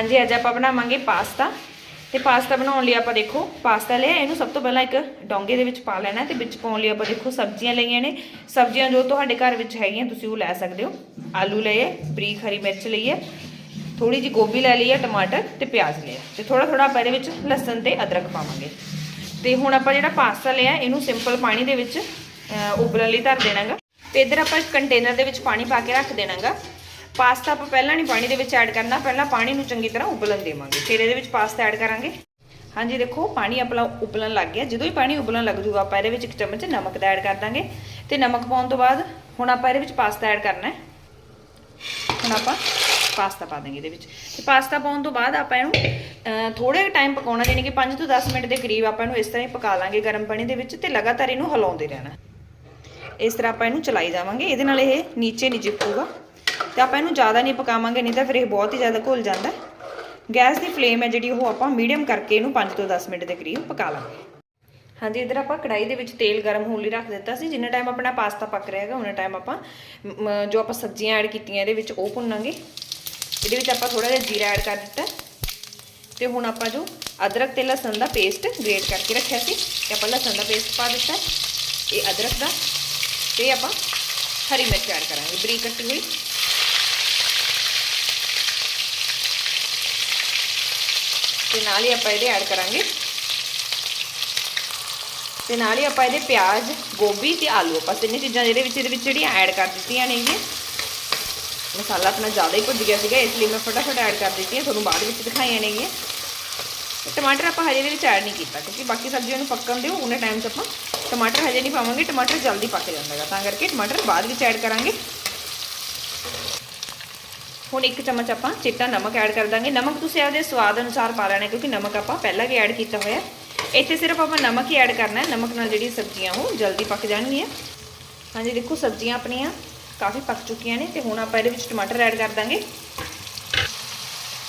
ਹਾਂਜੀ ਅੱਜ ਆਪਾਂ ਬਣਾਵਾਂਗੇ ਪਾਸਤਾ ਤੇ ਪਾਸਤਾ ਬਣਾਉਣ ਲਈ ਆਪਾਂ ਦੇਖੋ ਪਾਸਤਾ ਲਿਆ ਇਹਨੂੰ ਸਭ ਤੋਂ ਪਹਿਲਾਂ ਇੱਕ ਡੋਂਗੇ ਦੇ ਵਿੱਚ ਪਾ ਲੈਣਾ ਤੇ ਵਿੱਚ ਪਾਉਣ ਲਈ ਆਪਾਂ ਦੇਖੋ ਸਬਜ਼ੀਆਂ ਲਈਆਂ ਨੇ। ਸਬਜ਼ੀਆਂ ਜੋ ਤੁਹਾਡੇ ਘਰ ਵਿੱਚ ਹੈਗੀਆਂ ਤੁਸੀਂ ਉਹ ਲੈ ਸਕਦੇ ਹੋ। ਆਲੂ ਲਏ ਬਰੀਕ ਹਰੀ ਮਿਰਚ ਲਈ ਹੈ ਥੋੜੀ ਜਿਹੀ ਗੋਭੀ ਲੈ ਲਈ ਹੈ ਟਮਾਟਰ ਤੇ ਪਿਆਜ਼ ਲਿਆ ਤੇ ਥੋੜਾ ਥੋੜਾ ਆਪਾਂ ਇਹਦੇ ਵਿੱਚ ਲਸਣ ਤੇ ਅਦਰਕ ਪਾਵਾਂਗੇ। ਤੇ ਹੁਣ ਆਪਾਂ ਜਿਹੜਾ ਪਾਸਤਾ ਲਿਆ ਇਹਨੂੰ ਸਿੰਪਲ ਪਾਣੀ ਦੇ ਵਿੱਚ ਅਹ, ਉਬਲਣ ਲਈ ਧਰ ਦੇਣਾਗਾ। ਤੇ ਇੱਧਰ ਆਪਾਂ ਕੰਟੇਨਰ ਦੇ ਵਿੱਚ ਪਾਣੀ ਪਾ ਕੇ ਰੱਖ ਦੇਣਾਗਾ। ਪਾਸਤਾ ਆਪਾਂ ਪਹਿਲਾਂ ਨਹੀਂ ਪਾਣੀ ਦੇ ਵਿੱਚ ਐਡ ਕਰਨਾ ਪਹਿਲਾਂ ਪਾਣੀ ਨੂੰ ਚੰਗੀ ਤਰ੍ਹਾਂ ਉਬਲਣ ਦੇਵਾਂਗੇ। ਫਿਰ ਇਹਦੇ ਵਿੱਚ ਪਾਸਤਾ ਐਡ ਕਰਾਂਗੇ। ਹਾਂਜੀ ਦੇਖੋ ਪਾਣੀ ਆਪਣਾ ਉਬਲਣ ਲੱਗ ਗਿਆ। ਜਦੋਂ ਹੀ ਪਾਣੀ ਉਬਲਣ ਲੱਗ ਜੂਗਾ ਆਪਾਂ ਇਹਦੇ ਵਿੱਚ ਇੱਕ ਚਮਚ ਨਮਕ ਦਾ ਐਡ ਕਰ ਦਾਂਗੇ। ਤੇ ਨਮਕ ਪਾਉਣ ਤੋਂ ਬਾਅਦ ਹੁਣ ਆਪਾਂ ਇਹਦੇ ਵਿੱਚ ਪਾਸਤਾ ਐਡ ਕਰਨਾ ਹੈ। ਹੁਣ ਆਪਾਂ ਪਾਸਤਾ ਪਾ ਦਾਂਗੇ ਇਹਦੇ ਵਿੱਚ। ਤੇ ਪਾਸਤਾ ਪਾਉਣ ਤੋਂ ਬਾਅਦ ਆਪਾਂ ਇਹਨੂੰ ਅਹ, ਥੋੜੇ ਟਾਈਮ ਪਕਾਉਣਾ ਯਾਨੀ ਕਿ 5 ਤੋਂ 10 ਮਿੰਟ ਦੇ ਕਰੀਬ ਆਪਾਂ ਇਹਨੂੰ ਇਸ ਤਰ੍ਹਾਂ ਹੀ ਪਕਾ ਲਾਂਗੇ ਗਰਮ ਪਾਣੀ ਦੇ ਵਿੱਚ ਤੇ ਲਗਾਤਾਰ ਇਹਨੂੰ ਹਿਲਾਉਂਦੇ ਰਹਿਣਾ। ਇਸ ਤਰ੍ਹਾਂ ਆਪਾਂ ਇਹਨੂੰ ਚਲਾਈ ਜਾਵਾਂਗੇ। ਇਹਦੇ ਨਾਲ ਇਹ ਨੀਚੇ ਨਹੀਂ ਚਿਪਕੂਗਾ ਤੇ ਆਪਾਂ ਇਹਨੂੰ ਜ਼ਿਆਦਾ ਨਹੀਂ ਪਕਾਵਾਂਗੇ, ਨਹੀਂ ਤਾਂ ਫਿਰ ਇਹ ਬਹੁਤ ਹੀ ਜ਼ਿਆਦਾ ਘੁਲ ਜਾਂਦਾ ਗੈਸ ਦੀ ਫਲੇਮ ਹੈ ਜਿਹੜੀ, ਉਹ ਆਪਾਂ ਮੀਡੀਅਮ ਕਰਕੇ ਇਹਨੂੰ 5 ਤੋਂ 10 ਮਿੰਟ ਦੇ ਕਰੀਬ ਪਕਾ ਲਾਂਗੇ। ਹਾਂਜੀ, ਇਧਰ ਆਪਾਂ ਕੜਾਈ ਦੇ ਵਿੱਚ ਤੇਲ ਗਰਮ ਹੋਣ ਲਈ ਰੱਖ ਦਿੱਤਾ ਸੀ। ਜਿੰਨਾ ਟਾਈਮ ਆਪਣਾ ਪਾਸਤਾ ਪੱਕ ਰਿਹਾ ਹੈਗਾ ਉਹਨਾਂ ਟਾਈਮ ਆਪਾਂ ਜੋ ਆਪਾਂ ਸਬਜ਼ੀਆਂ ਐਡ ਕੀਤੀਆਂ ਇਹਦੇ ਵਿੱਚ, ਉਹ ਭੁੰਨਾਂਗੇ। ਇਹਦੇ ਵਿੱਚ ਆਪਾਂ ਥੋੜਾ ਜਿਹਾ ਜੀਰਾ ਐਡ ਕਰ ਦਿੱਤਾ। ਤੇ ਹੁਣ ਆਪਾਂ ਜੋ ਅਦਰਕ ਤੇ ਲਸਣ ਦਾ ਪੇਸਟ ਗ੍ਰੇਟ ਕਰਕੇ ਰੱਖਿਆ ਸੀ, ਤੇ ਆਪਾਂ ਲਸਣ ਦਾ ਪੇਸਟ ਪਾ ਦਿੱਤਾ। ਇਹ ਅਦਰਕ ਦਾ, ਤੇ ਆਪਾਂ ਹਰੀ ਮਿਰਚ ਐਡ ਕਰਾਂਗੇ, ਬਰੀਕ ਕੱਟੀ ਹੋਈ। ਤੇ ਨਾਲ ਹੀ ਆਪਾਂ ਇਹਦੇ ਐਡ ਕਰਾਂਗੇ। ਤੇ ਨਾਲ ਹੀ ਆਪਾਂ ਇਹਦੇ ਪਿਆਜ਼, ਗੋਭੀ ਤੇ ਆਲੂ, ਆਪਾਂ ਤਿੰਨੇ ਚੀਜ਼ਾਂ ਜਿਹੜੇ ਵਿੱਚ, ਇਹਦੇ ਵਿੱਚ ਜਿਹੜੀਆਂ ਐਡ ਕਰ ਦਿੱਤੀਆਂ ਨੇਗੀਆਂ। ਮਸਾਲਾ ਆਪਣਾ ਜ਼ਿਆਦਾ ਹੀ ਭੁੱਜ ਗਿਆ ਸੀਗਾ, ਇਸ ਲਈ ਮੈਂ ਫਟਾਫਟ ਐਡ ਕਰ ਦਿੱਤੀਆਂ, ਤੁਹਾਨੂੰ ਬਾਅਦ ਵਿੱਚ ਦਿਖਾਈਆਂ ਨੇਗੀਆਂ। ਟਮਾਟਰ ਆਪਾਂ ਹਜੇ ਦੇ ਵਿੱਚ ਐਡ ਨਹੀਂ ਕੀਤਾ, ਕਿਉਂਕਿ ਬਾਕੀ ਸਬਜ਼ੀਆਂ ਨੂੰ ਪੱਕਣ ਦਿਓ, ਉਹਨੇ ਟਾਈਮ 'ਚ ਆਪਾਂ ਟਮਾਟਰ ਹਜੇ ਨਹੀਂ ਪਾਵਾਂਗੇ, ਟਮਾਟਰ ਜਲਦੀ ਪੱਕ ਜਾਂਦਾ ਹੈਗਾ ਤਾਂ ਕਰਕੇ ਟਮਾਟਰ ਬਾਅਦ ਵਿੱਚ ਐਡ ਕਰਾਂਗੇ। ਹੁਣ ਇੱਕ ਚਮਚ ਆਪਾਂ ਚਿੱਟਾ ਨਮਕ ਐਡ ਕਰ ਦਾਂਗੇ। ਨਮਕ ਤੁਸੀਂ ਆਪਦੇ ਸਵਾਦ ਅਨੁਸਾਰ ਪਾ ਲੈਣਾ, ਕਿਉਂਕਿ ਨਮਕ ਆਪਾਂ ਪਹਿਲਾਂ ਵੀ ਐਡ ਕੀਤਾ ਹੋਇਆ। ਇੱਥੇ ਸਿਰਫ ਆਪਾਂ ਨਮਕ ਹੀ ਐਡ ਕਰਨਾ ਹੈ। ਨਮਕ ਨਾਲ ਜਿਹੜੀ ਸਬਜ਼ੀਆਂ, ਉਹ ਜਲਦੀ ਪੱਕ ਜਾਣਗੀਆਂ। ਹਾਂਜੀ, ਦੇਖੋ ਸਬਜ਼ੀਆਂ ਆਪਣੀਆਂ ਕਾਫੀ ਪੱਕ ਚੁੱਕੀਆਂ ਨੇ ਤੇ ਹੁਣ ਆਪਾਂ ਇਹਦੇ ਵਿੱਚ ਟਮਾਟਰ ਐਡ ਕਰ ਦਾਂਗੇ।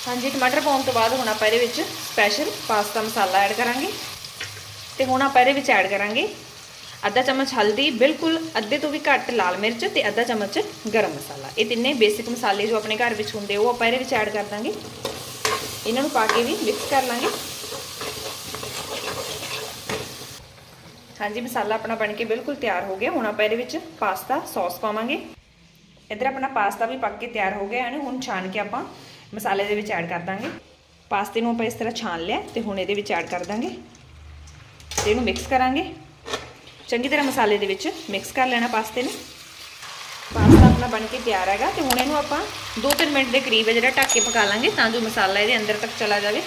ਹਾਂਜੀ, ਟਮਾਟਰ ਪਾਉਣ ਤੋਂ ਬਾਅਦ ਹੁਣ ਆਪਾਂ ਇਹਦੇ ਵਿੱਚ ਸਪੈਸ਼ਲ ਪਾਸਤਾ ਮਸਾਲਾ ਐਡ ਕਰਾਂਗੇ। ਤੇ ਹੁਣ ਆਪਾਂ ਇਹਦੇ ਵਿੱਚ ਐਡ ਕਰਾਂਗੇ ਅੱਧਾ ਚਮਚ ਹਲਦੀ, ਬਿਲਕੁਲ ਅੱਧੇ ਤੋਂ ਵੀ ਘੱਟ ਲਾਲ ਮਿਰਚ ਤੇ ਅੱਧਾ ਚਮਚ ਗਰਮ ਮਸਾਲਾ। ਇਹ ਤਿੰਨੇ ਬੇਸਿਕ ਮਸਾਲੇ ਜੋ ਆਪਣੇ ਘਰ ਵਿੱਚ ਹੁੰਦੇ, ਉਹ ਆਪਾਂ ਇਹਦੇ ਵਿੱਚ ਐਡ ਕਰ ਦਾਂਗੇ। ਇਹਨਾਂ ਨੂੰ ਪਾ ਕੇ ਵੀ ਮਿਕਸ ਕਰ ਲਾਂਗੇ। ਹਾਂਜੀ, ਮਸਾਲਾ ਆਪਣਾ ਬਣ ਕੇ ਬਿਲਕੁਲ ਤਿਆਰ ਹੋ ਗਿਆ। ਹੁਣ ਆਪਾਂ ਇਹਦੇ ਵਿੱਚ ਪਾਸਤਾ ਸੌਸ ਪਾਵਾਂਗੇ। ਇਧਰ ਆਪਣਾ ਪਾਸਤਾ ਵੀ ਪੱਕ ਕੇ ਤਿਆਰ ਹੋ ਗਿਆ, ਇਹਨੂੰ ਹੁਣ ਛਾਣ ਕੇ ਆਪਾਂ ਮਸਾਲੇ ਦੇ ਵਿੱਚ ਐਡ ਕਰ ਦਾਂਗੇ। ਪਾਸਤੇ ਨੂੰ ਆਪਾਂ ਇਸ ਤਰ੍ਹਾਂ ਛਾਣ ਲਿਆ ਤੇ ਹੁਣ ਇਹਦੇ ਵਿੱਚ ਐਡ ਕਰ ਦਾਂਗੇ। ਤੇ ਇਹਨੂੰ ਮਿਕਸ ਕਰਾਂਗੇ। ਚੰਗੀ ਤਰ੍ਹਾਂ ਮਸਾਲੇ ਦੇ ਵਿੱਚ ਮਿਕਸ ਕਰ ਲੈਣਾ ਪਾਸਤੇ ਨੂੰ। ਪਾਸਤਾ ਆਪਣਾ ਬਣ ਕੇ ਤਿਆਰ ਹੈਗਾ ਤੇ ਹੁਣ ਇਹਨੂੰ ਆਪਾਂ 2-3 ਮਿੰਟ ਦੇ ਕਰੀਬ ਹੈ ਜਿਹੜਾ ਢੱਕ ਕੇ ਪਕਾ ਲਾਂਗੇ ਤਾਂ ਜੋ ਮਸਾਲਾ ਇਹਦੇ ਅੰਦਰ ਤੱਕ ਚਲਾ ਜਾਵੇ।